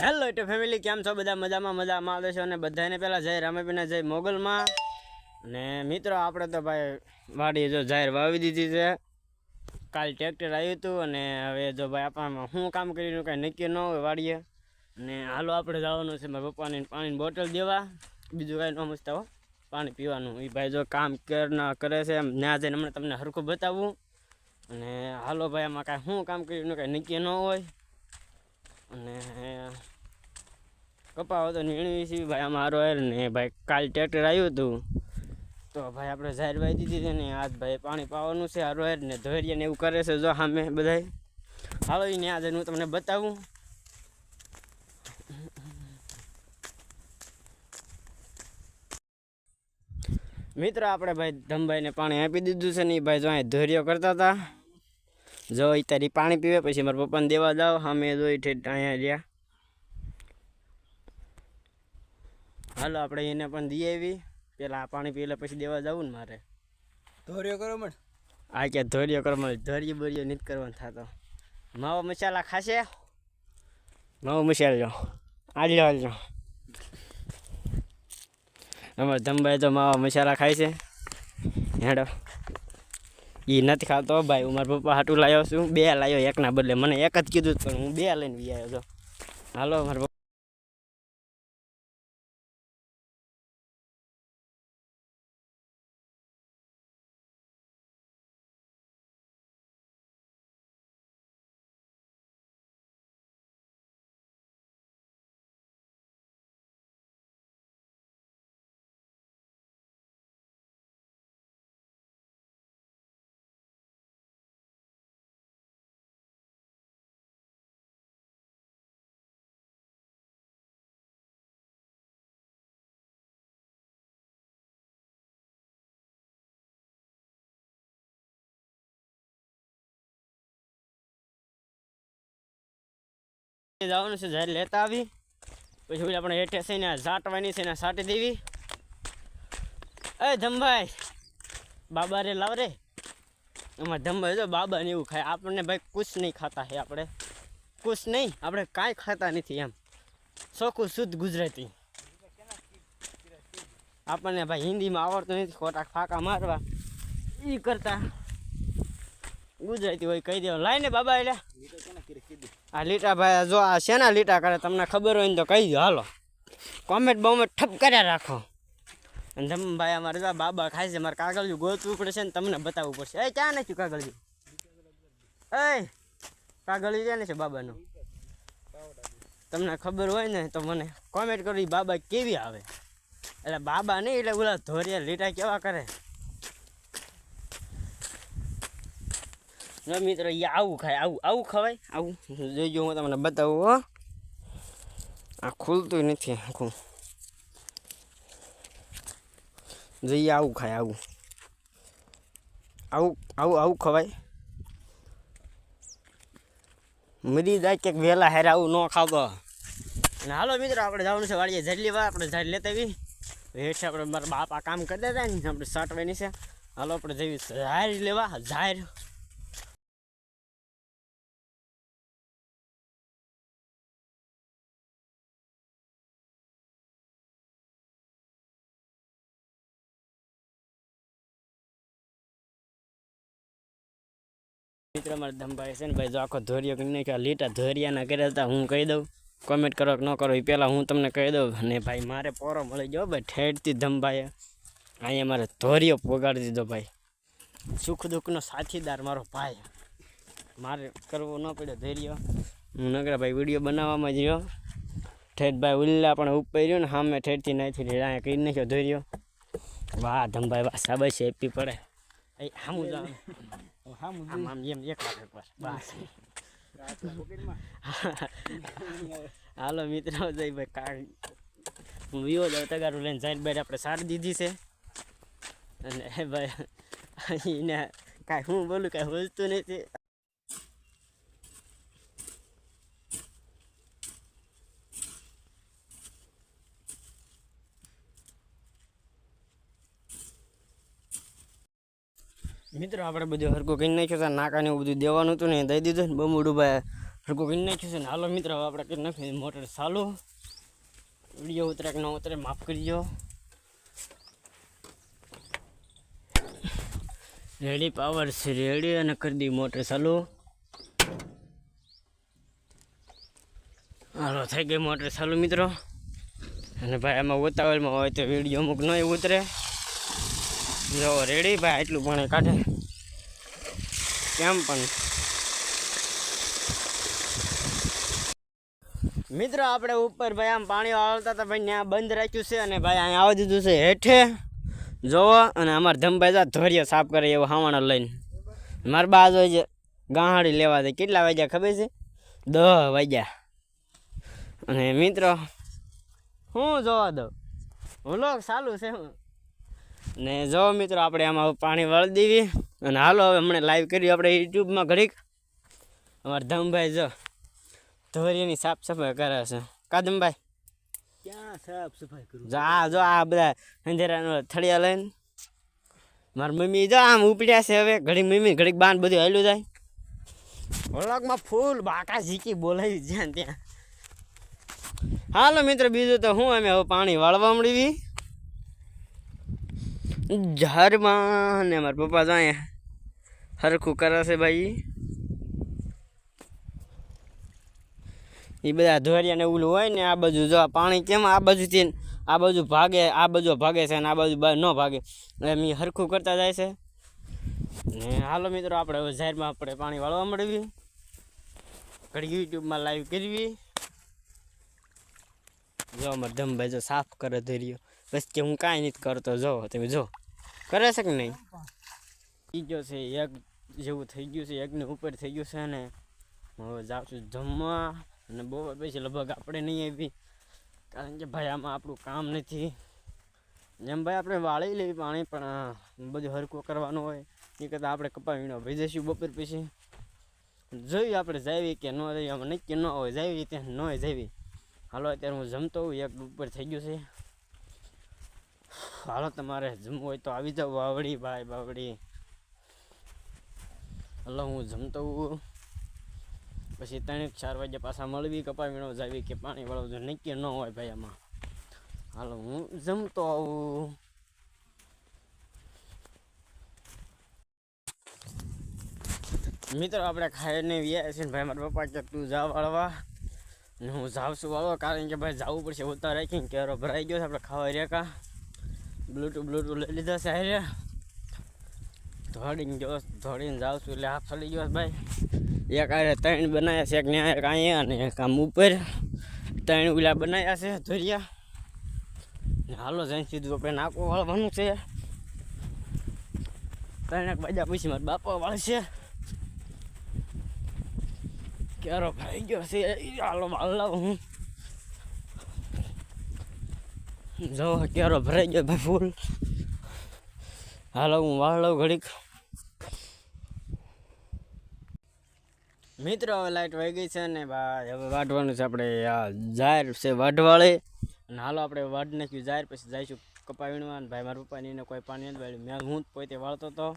Hello એટલે family કેમ છો? બધા મજામાં મજામાં આવે છે. અને બધાને પહેલાં જય રામાપીના જય મોગલમાં. અને મિત્રો, આપણે તો ભાઈ વાડીએ જો જાહેર વાવી દીધી છે. કાલ ટ્રેક્ટર આવ્યું હતું અને હવે જો ભાઈ આપણામાં શું કામ કર્યું કાંઈ નક્કી ન હોય વાડીએ. અને હાલો આપણે જવાનું છે મારા પપ્પાને પાણીની બોટલ દેવા. બીજું કાંઈ ન મસ્તા હો. પાણી પીવાનું. એ ભાઈ જો કામ કરના કરે છે એમ. ના જઈને હમણાં તમને હરખું બતાવું. અને હાલો ભાઈ, આમાં કાંઈ શું કામ કર્યું કાંઈ નક્કી ન હોય. અને કપાવો તો નીણવી છે ભાઈ, અમારો હેર ને ભાઈ કાલ ટ્રેક્ટર આવ્યું હતું. તો ભાઈ આપણે જાહેર વાઈ દીધી છે ને, આજ ભાઈ પાણી પાવાનું છે, હારો હેર ને ધોરિયા ને એવું કરે છે, જો સામે બધાય. હાલો એને આજે હું તમને બતાવું. મિત્રો, આપણે ભાઈ ધમભાઈને પાણી આપી દીધું છે ને એ ભાઈ જો અહીં ધોરિયો કરતા હતા. જો અત્યારે પાણી પીવે, પછી મારા પપ્પાને દેવા જાઓ. અમે જોઈ ઠેઠ અહીંયા રહ્યા. હાલો આપણે એને પણ દઈ આવી પેલા પાણી પી પછી દેવા જવું ને મારે. ધોર્યો કરો મળ આ કે ધોર્યો કરો મળ ધોર્યો બોર્યો નથી કરવાનો થતો. માવો મસાલા ખાશે? માવો મસાલો આલ્યો હાલજો અમારે ધમભાઈ તો માવા મસાલા ખાય છે. હેડો. એ નથી ખાતો ભાઈ. હું મારા પપ્પા હાટું લાવ્યો છું. બે લાવ્યો એકના બદલે. મને એક જ કીધું હતું પણ હું બે લઈને બી આવ્યો છો. હાલો મારા જવાનું છે, જ્યારે લેતા આવી. પછી આપણે હેઠે છે ને ઝાટવાની છે ને સાટી દેવી. એ ધમભાઈ, બાબા રે લાવ રે. એમાં ધમભાઈ જો બાબા એવું ખાય. આપણને ભાઈ કુશ નહીં ખાતા હે આપણે. કુશ નહીં, આપણે કાંઈ ખાતા નથી એમ. ચોખ્ખું શુદ્ધ ગુજરાતી. આપણને ભાઈ હિન્દીમાં આવડતું નથી ખોટા ફાંકા મારવા. એ કરતા ગુજરાતી હોય, કહી દેવા લાઈને બાબા એટલે આ લીટા ભાઈ જો આ શેના લીટા કરે તમને ખબર હોય ને તો કહી દો. હાલો. કોમેન્ટ બોમેન્ટ ઠપ કર્યા રાખો. અને ધમ ભાઈ અમારે જો બાબા ખાય છે, મારે કાગળિયું ગોતવું પડશે ને તમને બતાવવું પડશે. એ ક્યાં નથી કાગળિયું? એ, કાગળિયું ક્યાં છે બાબાનું? તમને ખબર હોય ને તો મને કોમેન્ટ કરો બાબા કેવી આવે. એટલે બાબા નહીં, એટલે ઓલા ધોરિયા લીટા કેવા કરે? જો મિત્રો અહીંયા આવું ખાય આવું આવું ખવાય? આવું. જોઈજો હું તમને બતાવું હો. આ ખુલતું નથી આખું. જોઈએ આવું ખાય આવું. આવું આવું આવું ખવાય. મરી જાય કે વહેલા હેરા આવું ન ખાતો અને હાલો મિત્રો આપણે જવાનું છે વાળીએ ઝાડ વાર આપણે ઝાડ લેતા આવી હેઠ આપણે મારા બાપા કામ કરી દેતા ને આપણે સાટવાની છે. હાલો આપણે જઈએ ઝાડ લેવા. ઝાડ મિત્ર, મારા ધમભાઈ છે ને ભાઈ, જો આખો ધોરિયો કરી નાખ્યો લીટા ધોરિયાના કર્યા હતા, હું કહી દઉં. કોમેન્ટ કરો કે ન કરો એ પહેલાં હું તમને કહી દઉં. અને ભાઈ, મારે પોરો મળી ગયો ભાઈ ઠેઠથી ધમભાઈએ અહીંયા મારે ધોરિયો પોગાડી દીધો ભાઈ. સુખ દુઃખનો સાથીદાર મારો ભાઈ. મારે કરવો ન પડ્યો ધૈર્ય. હું નગરા ભાઈ વીડિયો બનાવવામાં જ રહ્યો. ઠેઠભાઈ ઉલ્લા પણ ઉપર રહ્યો ને સામે ઠેઠથી નાથી અહીંયા કરી નાખ્યો ધોર્યો? વાહ ધમભાઈ વાહ સાબસ એપી પડે. એ સામું જાવ આમ આમ એમ એક વાર એકવાર બસ હાલો મિત્રો જઈ ભાઈ કાંઈ હું વિવો જાઉં તગારું લઈને સાઈડ ભાઈ આપણે સારી દીધી છે. અને ભાઈ એને કાંઈ હું બોલું કાંઈ હોજતું નથી. મિત્રો, આપણે બધું હરકો કરી નાખ્યું છે. નાકાને એવું બધું દેવાનું હતું ને દઈ દીધું ને બમુડું ભાઈ. હરકો કરી નાખ્યું છે ને. હાલો મિત્રો આપણે કરી નાખ્યું મોટર ચાલુ. વીડિયો ઉતરે કે ન ઉતરે, માફ કરજો. રેડી પાવર છે રેડી અને કરી દી મોટર ચાલુ. હાલો, થઈ ગઈ મોટર ચાલુ મિત્રો. અને ભાઈ, આમાં ઉતાવળમાં હોય તો વીડિયો અમુક નહીં ઉતરે. જો રેડી ભાઈ એટલું પાણી કાઢે. કેમ પણ? મિત્રો, આપણે ઉપર ભાઈ આમ પાણી વાળતા હતા, ભાઈ ત્યાં બંધ રાખ્યું છે અને ભાઈ અહીંયા આવી દીધું છે હેઠે. જોવો, અને અમારા ધમભાઈ જા ધોરિયો સાફ કરે એવો હાવાણા લઈને. મારા બાજ છે ગાહાડી લેવા દે. કેટલા વાગ્યા ખબર છે? દહ વાગ્યા. અને મિત્રો, હું જોવા દઉં? વ્લોગ ચાલુ છે હું. ને જો મિત્રો, આપણે આમાં પાણી વળી દેવી. અને હાલો હવે હમણાં લાઈવ કર્યું આપણે યુટ્યુબમાં ઘડીક. અમારા ધમભાઈ જો ધોરીની સાફ સફાઈ કરે છે. કાદમભાઈ ક્યાં સાફ સફાઈ કરું? જો આ જો આ બધા અંધેરાનો થળિયા લઈને. મારી મમ્મી જો આમ ઉપડ્યા છે હવે. ઘડીક મમ્મી ઘડીક બાન બધું હાલ્યું જાય. વ્લોગમાં ફૂલ બાકા ઝીકી બોલાવી જ્યાં ત્યાં. હાલો મિત્ર બીજું તો હું અમે હવે પાણી વાળવા મળી ઝાડમાં ને મારા પપ્પા જો અહીંયા હરખું કરે છે ભાઈ એ બધા ધોરિયાને ઓલું હોય ને આ બાજુ જો પાણી કેમ આ બાજુથી ને આ બાજુ ભાગે આ બાજુ ભાગે છે અને આ બાજુ ન ભાગે એમ એ હરખું કરતા જાય છે. ને હાલો મિત્રો, આપણે હવે જાહેરમાં આપણે પાણી વાળવા મળવી ઘડી યુટ્યુબમાં લાઈવ કરવી. જો અમારે ધમભાઈ જો સાફ કરે ધોર્યો. બસ કે હું કાંઈ નથી કરતો, જો, તમે જો. કરે છે કે નહીં? બીજો છે એક જેવું થઈ ગયું છે એકને ઉપર થઈ ગયું છે ને હવે જાઉં છું જમવા અને બહુ પછી લગભગ આપણે નહીં આવી. કારણ કે ભાઈ, આમાં આપણું કામ નથી. જેમ ભાઈ, આપણે વાળી લેવી પાણી, પણ બધું હરકું કરવાનું હોય, એ કરતાં આપણે કપા વીણો ભાઈ જઈશું બપોર પછી. જોઈએ આપણે જાવી કે ન જઈએ આમાં નક્કી ન હોય, જાવી ત્યાં ન જાવી. હાલો, અત્યારે હું જમતો હોઉં એક ઉપર થઈ ગયું છે. હાલો, તમારે જમવું હોય તો આવી જાઓ બાવડી ભાઈ બાવડી હાલો હું જમતો પછી ત્રણ ચાર વાગે પાછા મળવી કપા વીણો જાવી કે પાણી વાળો નક્કી ન હોય ભાઈ આમાં. હાલો, હું જમતો આવું મિત્રો, આપણે ખાઈને વ્યા છે ભાઈ, મારા પપ્પા કે તું જા વાળવા. ને હું જાઉં છું વાળવા, કારણ કે ભાઈ જવું પડશે, ઉતાર રાખીને કેરો ભરાઈ ગયો છે, આપણે ખાવા રેકા બ્લૂટૂથ બ્લૂટૂથ લઈ લીધા છે, હારે. ધોડીને જોશ ધોડીને જાઉં છું એટલે હાફ ચડી ગયો ભાઈ. એક આરે ત્રણ બનાવ્યા છે, એક ન્યા એક અહીંયા અને એક આમ ઉપર. ત્રણ ઉલા બનાવ્યા છે, ધોરિયા. હાલો જઈને સીધું આપણે નાકો વાળવાનું છે. ત્રણ એક બાજા પછી મારા બાપા વાળશે. ક્યારો ભાઈ ગયો છે. હાલો વાળ હું. જો ક્યારો ભરાઈ ગયો ભાઈ ફૂલ. હાલો, હું વાળ ઘડીક. મિત્રો હવે લાઇટ વહી ગઈ છે ને ભાઈ હવે વાઢવાનું છે આપણે, આ જાહેર છે વાઢવાળે. અને હાલો, આપણે વાઢ નાખ્યું જાહેર, પછી જઈશું કપા વીણવા. ભાઈ, મારા પપ્પાની એને કોઈ પાણી નથી વાળ્યું મેં હું પોતે વાળતો હતો.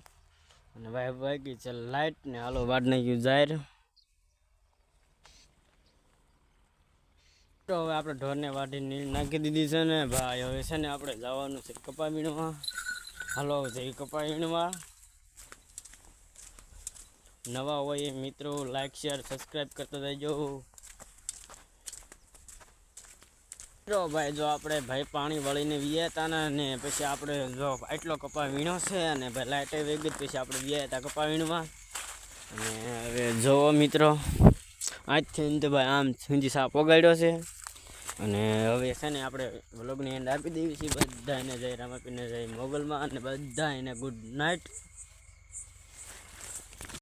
અને ભાઈ વહી ગઈ છે લાઇટ ને હાલો, વાઢ નાખ્યું જાહેર. તો હવે આપણે ઢોરને વાઢીને નાખી દીધી છે ને, ભાઈ, હવે છે ને આપણે જવાનું છે કપા વીણવા. હાલો, જય કપાયણમાં નવા હોય એ મિત્રો લાઈક શેર સબસ્ક્રાઈબ કરતા જજો મિત્રો ભાઈ, જો આપણે ભાઈ પાણી વળીને વ્યા હતા ને પછી આપણે જો આટલો કપા વીણો છે અને ભાઈ લાઇટ વેગી પછી આપણે વ્યા હતા કપા વીણવા અને હવે જોવો મિત્રો, આજથી તો ભાઈ આમ સુધી સાપ વગાડ્યો છે. અને હવે છે ને આપણે વ્લોગની એન્ડ આપી દેવી છીએ. બધાને જય રામાપીને જય મોગલમાં અને બધાને ગુડ નાઇટ